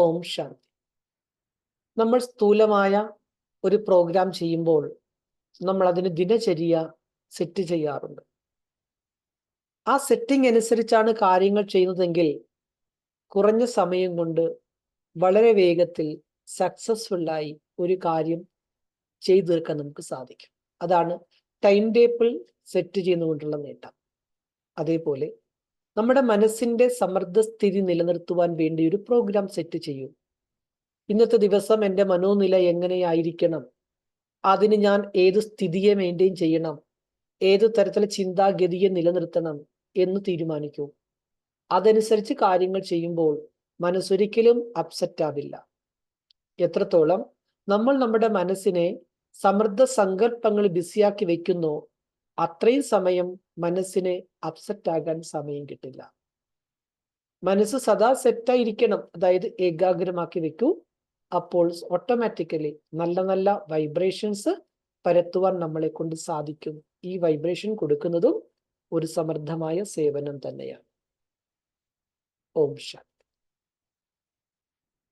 ഓം ശാന്തി. നമ്മൾ സ്ഥൂലമായ ഒരു പ്രോഗ്രാം ചെയ്യുമ്പോൾ നമ്മൾ അതിന് ദിനചര്യ സെറ്റ് ചെയ്യാറുണ്ട്. ആ സെറ്റിംഗ് അനുസരിച്ചാണ് കാര്യങ്ങൾ ചെയ്യുന്നതെങ്കിൽ കുറഞ്ഞ സമയം കൊണ്ട് വളരെ വേഗത്തിൽ സക്സസ്ഫുള്ളായി ഒരു കാര്യം ചെയ്തു തീർക്കാൻ നമുക്ക് സാധിക്കും. അതാണ് ടൈം ടേബിൾ സെറ്റ് ചെയ്യുന്നതുകൊണ്ടുള്ള നേട്ടം. അതേപോലെ നമ്മുടെ മനസ്സിന്റെ സമ്മർദ്ദസ്ഥിതി നിലനിർത്തുവാൻ വേണ്ടി ഒരു പ്രോഗ്രാം സെറ്റ് ചെയ്യൂ. ഇന്നത്തെ ദിവസം എന്റെ മനോനില എങ്ങനെയായിരിക്കണം? അതിന് ഞാൻ ഏത് സ്ഥിതിയെ മെയിന്റെയിൻ ചെയ്യണം? ഏത് തരത്തിലെ ചിന്താഗതിയെ നിലനിർത്തണം എന്ന് തീരുമാനിക്കൂ. അതനുസരിച്ച് കാര്യങ്ങൾ ചെയ്യുമ്പോൾ മനസ്സൊരിക്കലും അപ്സെറ്റ് ആവില്ല. എത്രത്തോളം നമ്മൾ നമ്മുടെ മനസ്സിനെ സമൃദ്ധ സങ്കല്പങ്ങൾ ബിസിയാക്കി വെക്കുന്നോ അത്രയും സമയം മനസ്സിനെ അപ്സെറ്റ് ആകാൻ സമയം കിട്ടില്ല. മനസ്സ് സദാ സെറ്റായിരിക്കണം അതായത് ഏകാഗ്രമാക്കി വെക്കൂ. അപ്പോൾ ഓട്ടോമാറ്റിക്കലി നല്ല നല്ല വൈബ്രേഷൻസ് പരത്തുവാൻ നമ്മളെ കൊണ്ട് സാധിക്കും. ഈ വൈബ്രേഷൻ കൊടുക്കുന്നതും ഒരു സമൃദ്ധമായ സേവനം തന്നെയാണ്. ഓം ശാന്തി.